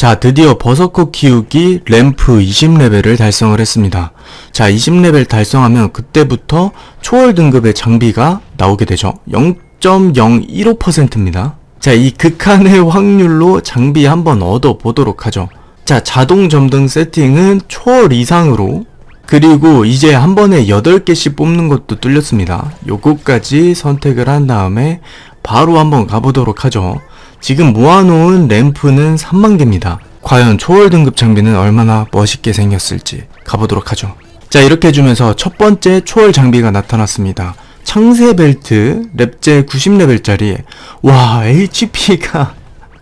자, 드디어 버서커 키우기 램프 20레벨을 달성을 했습니다. 자, 20레벨 달성하면 그때부터 초월 등급의 장비가 나오게 되죠. 0.015%입니다. 자, 이 극한의 확률로 장비 한번 얻어 보도록 하죠. 자, 자동 점등 세팅은 초월 이상으로 그리고 이제 한 번에 8개씩 뽑는 것도 뚫렸습니다. 요거까지 선택을 한 다음에 바로 한번 가보도록 하죠. 지금 모아놓은 램프는 3만 개입니다. 과연 초월 등급 장비는 얼마나 멋있게 생겼을지 가보도록 하죠. 자, 이렇게 해주면서 첫 번째 초월 장비가 나타났습니다. 창세 벨트 랩제 90레벨짜리 와 HP가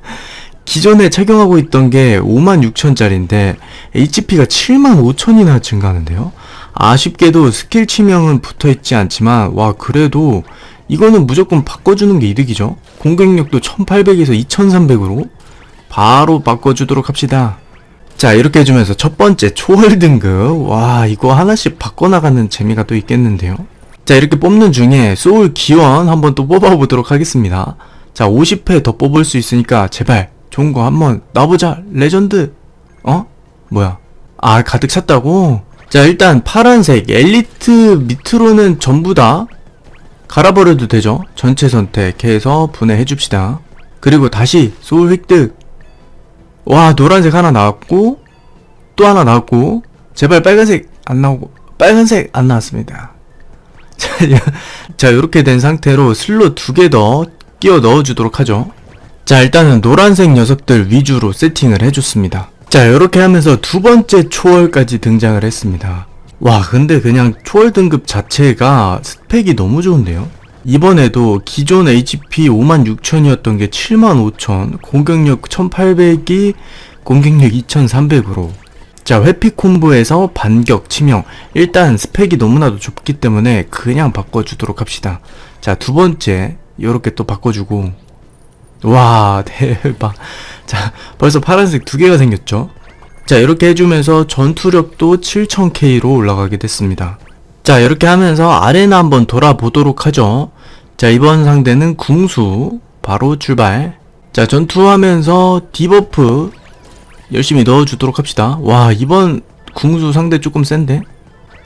기존에 착용하고 있던 게 56,000짜리인데 HP가 75,000이나 증가하는데요. 아쉽게도 스킬 치명은 붙어 있지 않지만 와 그래도 이거는 무조건 바꿔주는 게 이득이죠. 공격력도 1800에서 2300으로 바로 바꿔주도록 합시다. 자 이렇게 해주면서 첫 번째 초월 등급 와 이거 하나씩 바꿔나가는 재미가 또 있겠는데요. 자 이렇게 뽑는 중에 소울 기원 한번 또 뽑아보도록 하겠습니다. 자 50회 더 뽑을 수 있으니까 제발 좋은 거 한번 나보자 레전드 어? 뭐야 아 가득 찼다고? 자 일단 파란색 엘리트 밑으로는 전부 다 갈아버려도 되죠? 전체 선택해서 분해해 줍시다. 그리고 다시 소울 획득. 와 노란색 하나 나왔고 또 하나 나왔고 제발 빨간색 안 나오고 빨간색 안 나왔습니다. 자, 이렇게 된 상태로 슬롯 두 개 더 끼워 넣어 주도록 하죠. 자 일단은 노란색 녀석들 위주로 세팅을 해줬습니다. 자 이렇게 하면서 두 번째 초월까지 등장을 했습니다 와 근데 그냥 초월 등급 자체가 스펙이 너무 좋은데요? 이번에도 기존 HP 56,000이었던 게 75,000 공격력 1800이 공격력 2300으로. 자 회피 콤보에서 반격 치명. 일단 스펙이 너무나도 좁기 때문에 그냥 바꿔주도록 합시다. 자 두 번째 요렇게 또 바꿔주고. 와 대박. 자 벌써 파란색 두 개가 생겼죠 자 이렇게 해주면서 전투력도 7000K로 올라가게 됐습니다. 자 이렇게 하면서 아레나 한번 돌아보도록 하죠. 자 이번 상대는 궁수. 바로 출발. 자 전투하면서 디버프 열심히 넣어주도록 합시다. 와 이번 궁수 상대 조금 센데?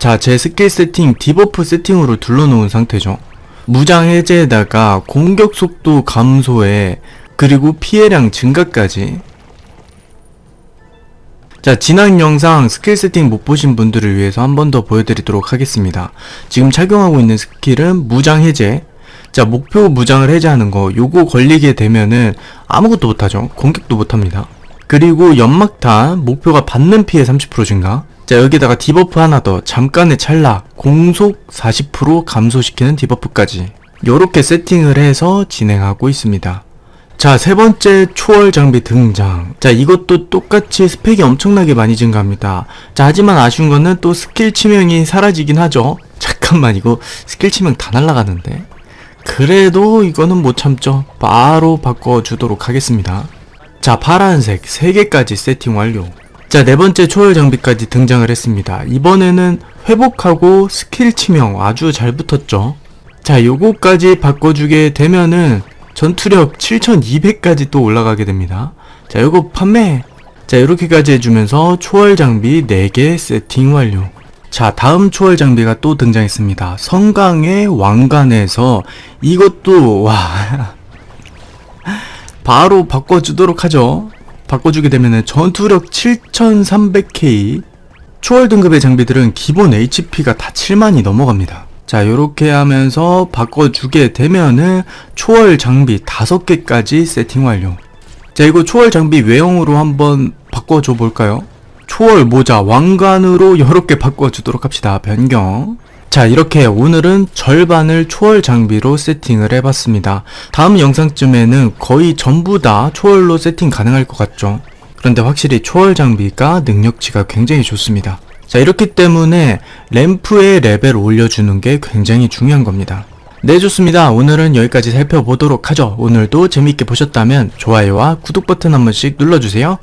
자 제 스킬 세팅 디버프 세팅으로 둘러놓은 상태죠. 무장 해제에다가 공격 속도 감소에 그리고 피해량 증가까지 자 지난 영상 스킬 세팅 못 보신 분들을 위해서 한 번 더 보여드리도록 하겠습니다. 지금 착용하고 있는 스킬은 무장 해제. 자 목표 무장을 해제하는 거 요거 걸리게 되면은 아무것도 못하죠. 공격도 못합니다. 그리고 연막탄 목표가 받는 피해 30% 증가. 자 여기다가 디버프 하나 더. 잠깐의 찰나 공속 40% 감소시키는 디버프까지. 요렇게 세팅을 해서 진행하고 있습니다 자, 세 번째 초월 장비 등장. 자, 이것도 똑같이 스펙이 엄청나게 많이 증가합니다. 자, 하지만 아쉬운 거는 또 스킬 치명이 사라지긴 하죠. 잠깐만, 이거 스킬 치명 다 날라가는데. 그래도 이거는 못 참죠. 바로 바꿔주도록 하겠습니다. 자, 파란색 3개까지 세팅 완료. 자, 네 번째 초월 장비까지 등장을 했습니다. 이번에는 회복하고 스킬 치명 아주 잘 붙었죠. 자, 요거까지 바꿔주게 되면은 전투력 7200까지 또 올라가게 됩니다. 자, 요거 판매. 자, 이렇게까지 해주면서 초월 장비 4개 세팅 완료. 자, 다음 초월 장비가 또 등장했습니다. 성강의 왕관에서 이것도, 와. 바로 바꿔주도록 하죠. 바꿔주게 되면은 전투력 7300K. 초월 등급의 장비들은 기본 HP가 다 7만이 넘어갑니다. 자, 요렇게 하면서 바꿔주게 되면은 초월 장비 5개까지 세팅 완료. 자, 이거 초월 장비 외형으로 한번 바꿔줘 볼까요? 초월 모자 왕관으로 이렇게 바꿔주도록 합시다. 변경. 자, 이렇게 오늘은 절반을 초월 장비로 세팅을 해봤습니다. 다음 영상쯤에는 거의 전부 다 초월로 세팅 가능할 것 같죠? 그런데 확실히 초월 장비가 능력치가 굉장히 좋습니다. 자, 이렇기 때문에 램프의 레벨 올려주는 게 굉장히 중요한 겁니다. 네, 좋습니다. 오늘은 여기까지 살펴보도록 하죠. 오늘도 재밌게 보셨다면 좋아요와 구독 버튼 한 번씩 눌러주세요.